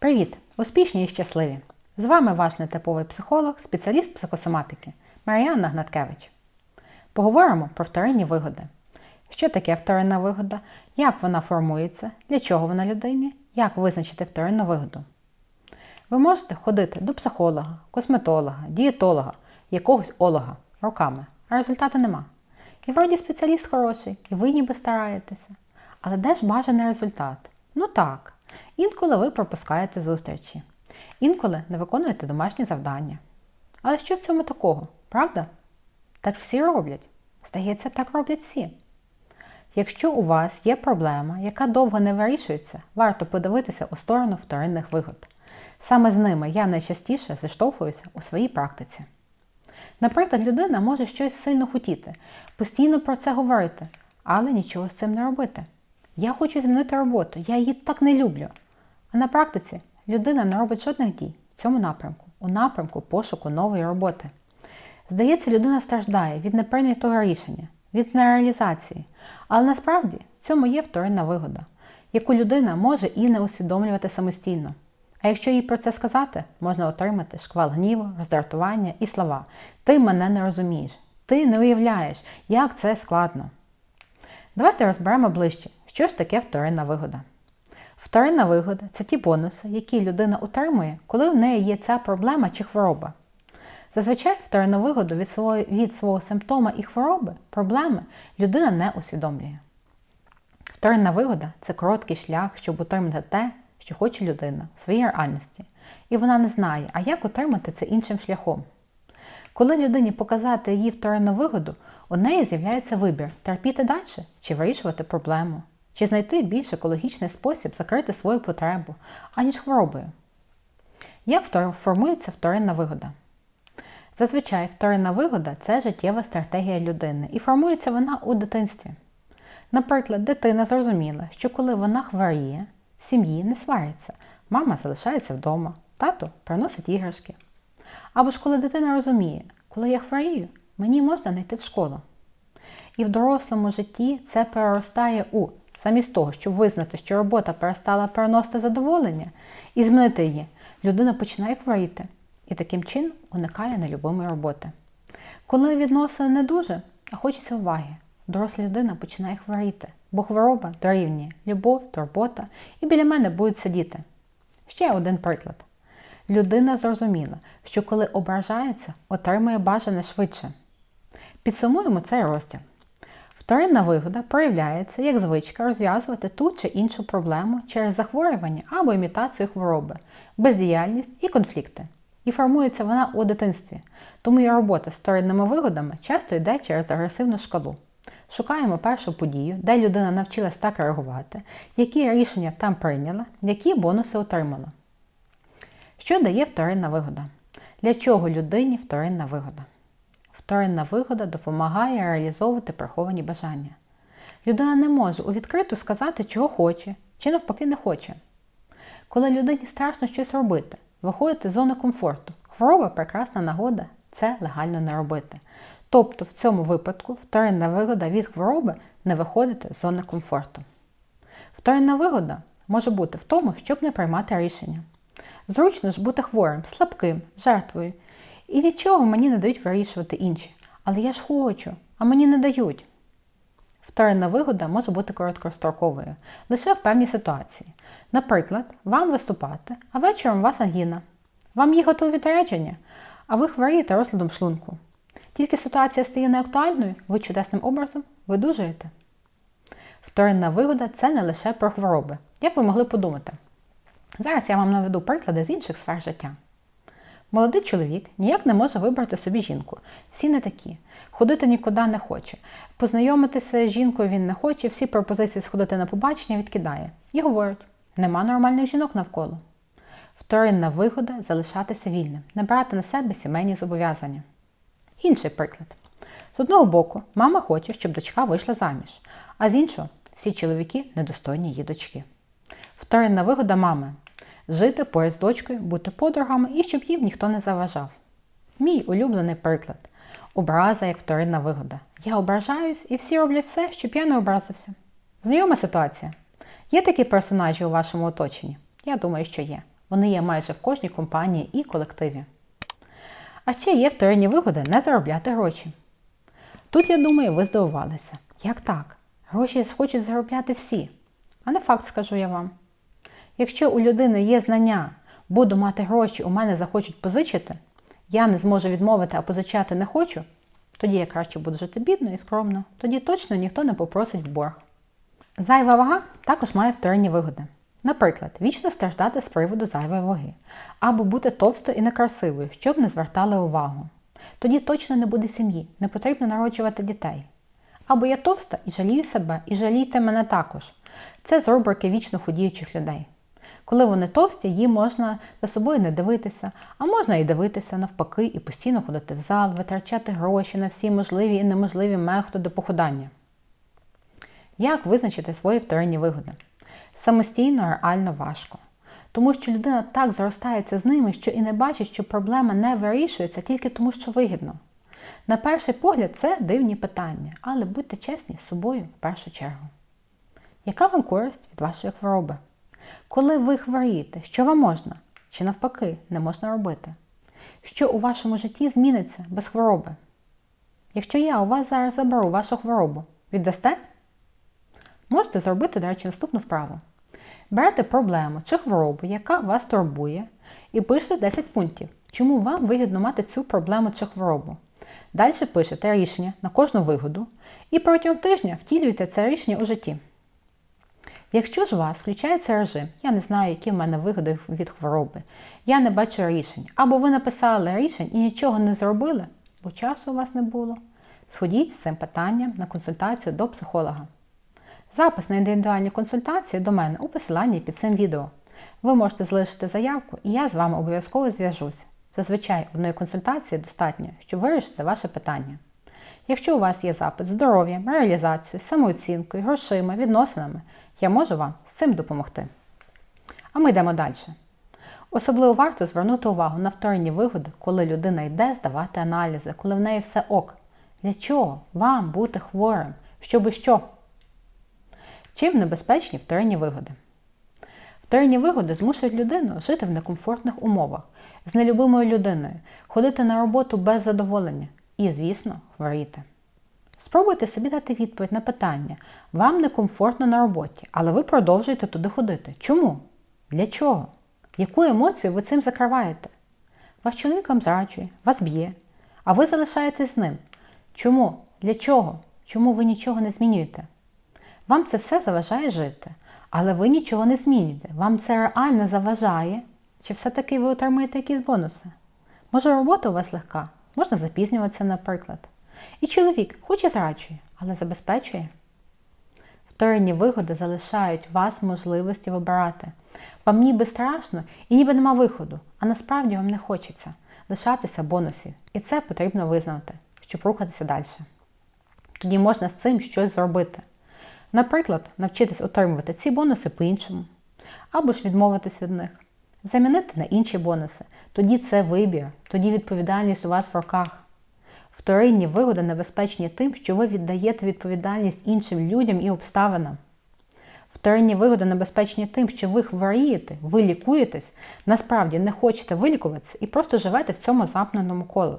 Привіт! Успішні і щасливі! З вами ваш нетиповий психолог, спеціаліст психосоматики Маріанна Гнаткевич. Поговоримо про вторинні вигоди. Що таке вторинна вигода, як вона формується, для чого вона людині, як визначити вторинну вигоду. Ви можете ходити до психолога, косметолога, дієтолога, якогось олога роками, а результату нема. І вроді спеціаліст хороший, і ви ніби стараєтеся. Але де ж бажаний результат? Ну так, інколи ви пропускаєте зустрічі, інколи не виконуєте домашні завдання. Але що в цьому такого, правда? Так всі роблять. Здається, так роблять всі. Якщо у вас є проблема, яка довго не вирішується, варто подивитися у сторону вторинних вигод. Саме з ними я найчастіше зіштовхуюся у своїй практиці. Наприклад, людина може щось сильно хотіти, постійно про це говорити, але нічого з цим не робити. Я хочу змінити роботу, я її так не люблю. А на практиці людина не робить жодних дій в цьому напрямку, у напрямку пошуку нової роботи. Здається, людина страждає від неприйнятого рішення, від нереалізації, але насправді в цьому є вторинна вигода, яку людина може і не усвідомлювати самостійно. А якщо їй про це сказати, можна отримати шквал гніву, роздратування і слова Ти мене не розумієш, ти не уявляєш, як це складно. Давайте розберемо ближче, що ж таке вторинна вигода. Вторинна вигода це ті бонуси, які людина отримує, коли в неї є ця проблема чи хвороба. Зазвичай вторинну вигоду від свого, від свого симптома і хвороби, проблеми людина не усвідомлює. Вторинна вигода це короткий шлях, щоб отримати те, що хоче людина в своїй реальності. І вона не знає, а як отримати це іншим шляхом. Коли людині показати її вторинну вигоду, у неї з'являється вибір терпіти далі чи вирішувати проблему, чи знайти більш екологічний спосіб закрити свою потребу, аніж хворобою. Як формується вторинна вигода? Зазвичай вторинна вигода це життєва стратегія людини, і формується вона у дитинстві. Наприклад, дитина зрозуміла, що коли вона хворіє, в сім'ї не свариться, мама залишається вдома, тато приносить іграшки. Або ж коли дитина розуміє, коли я хворію, мені можна не йти в школу. І в дорослому житті це переростає у, замість того, щоб визнати, що робота перестала переносити задоволення і змінити її, людина починає хворіти і таким чином уникає нелюбимої роботи. Коли відносини не дуже, а хочеться уваги, доросла людина починає хворіти, бо хвороба дорівнює любов, турбота і біля мене будуть сидіти. Ще один приклад. Людина зрозуміла, що коли ображається, отримує бажане швидше. Підсумуємо цей розділ. Вторинна вигода проявляється як звичка розв'язувати ту чи іншу проблему через захворювання або імітацію хвороби, бездіяльність і конфлікти. І формується вона у дитинстві, тому і робота з вторинними вигодами часто йде через агресивну шкалу. Шукаємо першу подію, де людина навчилась так реагувати, які рішення там прийняла, які бонуси отримала. Що дає вторинна вигода? Для чого людині вторинна вигода? Вторинна вигода допомагає реалізовувати приховані бажання. Людина не може у відкриту сказати, чого хоче, чи навпаки не хоче. Коли людині страшно щось робити, виходити з зони комфорту, хвороба прекрасна нагода це легально не робити. Тобто в цьому випадку вторинна вигода від хвороби не виходити з зони комфорту. Вторинна вигода може бути в тому, щоб не приймати рішення. Зручно ж бути хворим, слабким, жертвою. І нічого мені не дають вирішувати інші. Але я ж хочу, а мені не дають. Вторинна вигода може бути короткостроковою, лише в певній ситуації. Наприклад, вам виступати, а вечором у вас ангіна. Вам є готові відрядження, а ви хворієте розладом шлунку. Тільки ситуація стає неактуальною, ви чудесним образом видужуєте. Вторинна вигода це не лише про хвороби, як ви могли подумати. Зараз я вам наведу приклади з інших сфер життя. Молодий чоловік ніяк не може вибрати собі жінку. Всі не такі. Ходити нікуди не хоче. Познайомитися з жінкою він не хоче, всі пропозиції сходити на побачення відкидає. І говорить, нема нормальних жінок навколо. Вторинна вигода залишатися вільним, не брати на себе сімейні зобов'язання. Інший приклад. З одного боку, мама хоче, щоб дочка вийшла заміж, а з іншого, всі чоловіки недостойні її дочки. Вторинна вигода мами жити поряд з дочкою, бути подругами і щоб їм ніхто не заважав. Мій улюблений приклад образа як вторинна вигода. Я ображаюсь і всі роблять все, щоб я не образився. Знайома ситуація. Є такі персонажі у вашому оточенні? Я думаю, що є. Вони є майже в кожній компанії і колективі. А ще є вторинні вигоди не заробляти гроші. Тут, я думаю, ви здивувалися. Як так? Гроші хочуть заробляти всі. А не факт, скажу я вам. Якщо у людини є знання, буду мати гроші, у мене захочуть позичити, я не зможу відмовити, а позичати не хочу, тоді я краще буду жити бідно і скромно. Тоді точно ніхто не попросить в борг. Зайва вага також має вторинні вигоди. Наприклад, вічно страждати з приводу зайвої ваги, або бути товстою і некрасивою, щоб не звертали увагу. Тоді точно не буде сім'ї, не потрібно народжувати дітей. Або я товста і жалію себе, і жалійте мене також. Це з рубрики вічно худіючих людей. Коли вони товсті, їм можна за собою не дивитися, а можна і дивитися навпаки, і постійно ходити в зал, витрачати гроші на всі можливі і неможливі методи похудання. Як визначити свої вторинні вигоди? Самостійно реально важко. Тому що людина так зростається з ними, що і не бачить, що проблема не вирішується тільки тому, що вигідно. На перший погляд, це дивні питання, але будьте чесні з собою в першу чергу. Яка вам користь від вашої хвороби? Коли ви хворієте, що вам можна чи навпаки не можна робити? Що у вашому житті зміниться без хвороби? Якщо я у вас зараз заберу вашу хворобу, віддасте? Можете зробити, до речі, наступну вправу. Берете проблему чи хворобу, яка вас турбує, і пишете 10 пунктів, чому вам вигідно мати цю проблему чи хворобу. Далі пишете рішення на кожну вигоду і протягом тижня втілюєте це рішення у житті. Якщо ж у вас включається режим, я не знаю, які в мене вигоди від хвороби, я не бачу рішень, або ви написали рішень і нічого не зробили, бо часу у вас не було, сходіть з цим питанням на консультацію до психолога. Запис на індивідуальні консультації до мене у посиланні під цим відео. Ви можете залишити заявку, і я з вами обов'язково зв'яжусь. Зазвичай одної консультації достатньо, щоб вирішити ваше питання. Якщо у вас є запит здоров'ям, реалізацією, самооцінкою, грошима, відносинами, я можу вам з цим допомогти. А ми йдемо далі. Особливо варто звернути увагу на вторинні вигоди, коли людина йде здавати аналізи, коли в неї все ок. Для чого вам бути хворим? Щоби що? Чим небезпечні вторинні вигоди? Вторинні вигоди змушують людину жити в некомфортних умовах, з нелюбимою людиною, ходити на роботу без задоволення і, звісно, хворіти. Спробуйте собі дати відповідь на питання. Вам некомфортно на роботі, але ви продовжуєте туди ходити. Чому? Для чого? Яку емоцію ви цим закриваєте? Ваш чоловік вам зраджує, вас б'є, а ви залишаєтесь з ним. Чому? Для чого? Чому ви нічого не змінюєте? Вам це все заважає жити, але ви нічого не змінюєте. Вам це реально заважає, чи все-таки ви отримуєте якісь бонуси? Може, робота у вас легка, можна запізнюватися, наприклад. І чоловік хоч і зраджує, але забезпечує. Вторинні вигоди залишають вас можливості вибирати. Вам ніби страшно і ніби нема виходу, а насправді вам не хочеться лишатися бонусів. І це потрібно визнати, щоб рухатися далі. Тоді можна з цим щось зробити. Наприклад, навчитись отримувати ці бонуси по-іншому, або ж відмовитись від них, замінити на інші бонуси. Тоді це вибір, тоді відповідальність у вас в руках. Вторинні вигоди небезпечні тим, що ви віддаєте відповідальність іншим людям і обставинам. Вторинні вигоди небезпечні тим, що ви хворієте, ви лікуєтесь, насправді не хочете вилікуватися і просто живете в цьому замкненому колі.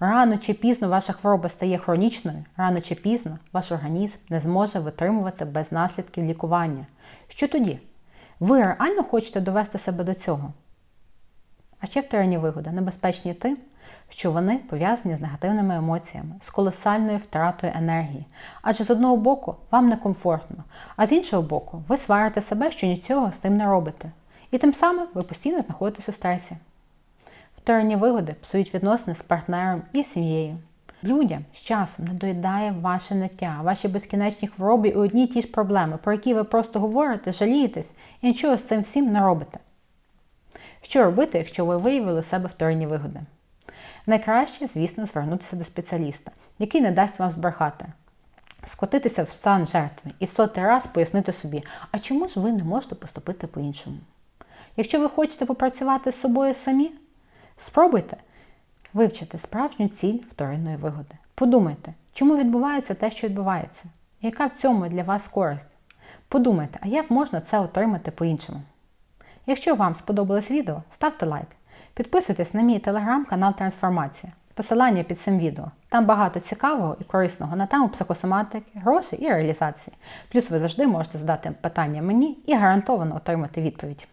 Рано чи пізно ваша хвороба стає хронічною, рано чи пізно ваш організм не зможе витримувати без наслідків лікування. Що тоді? Ви реально хочете довести себе до цього? А ще вторинні вигоди небезпечні тим, що вони пов'язані з негативними емоціями, з колосальною втратою енергії. Адже з одного боку вам некомфортно, а з іншого боку, ви сварите себе, що нічого з тим не робите. І тим самим ви постійно знаходитесь у стресі. Вторинні вигоди псують відносини з партнером і сім'єю. Людям з часом надоїдає ваше ниття, ваші безкінечні хвороби і одні ті ж проблеми, про які ви просто говорите, жалієтесь і нічого з цим всім не робите. Що робити, якщо ви виявили у себе вторинні вигоди? Найкраще, звісно, звернутися до спеціаліста, який не дасть вам збрехати, скотитися в стан жертви і сотий раз пояснити собі, а чому ж ви не можете поступити по-іншому? Якщо ви хочете попрацювати з собою самі, спробуйте вивчити справжню ціль вторинної вигоди. Подумайте, чому відбувається те, що відбувається, яка в цьому для вас користь? Подумайте, а як можна це отримати по-іншому? Якщо вам сподобалось відео, ставте лайк. Підписуйтесь на мій телеграм-канал Трансформація. Посилання під цим відео. Там багато цікавого і корисного на тему психосоматики, грошей і реалізації. Плюс ви завжди можете задати питання мені і гарантовано отримати відповідь.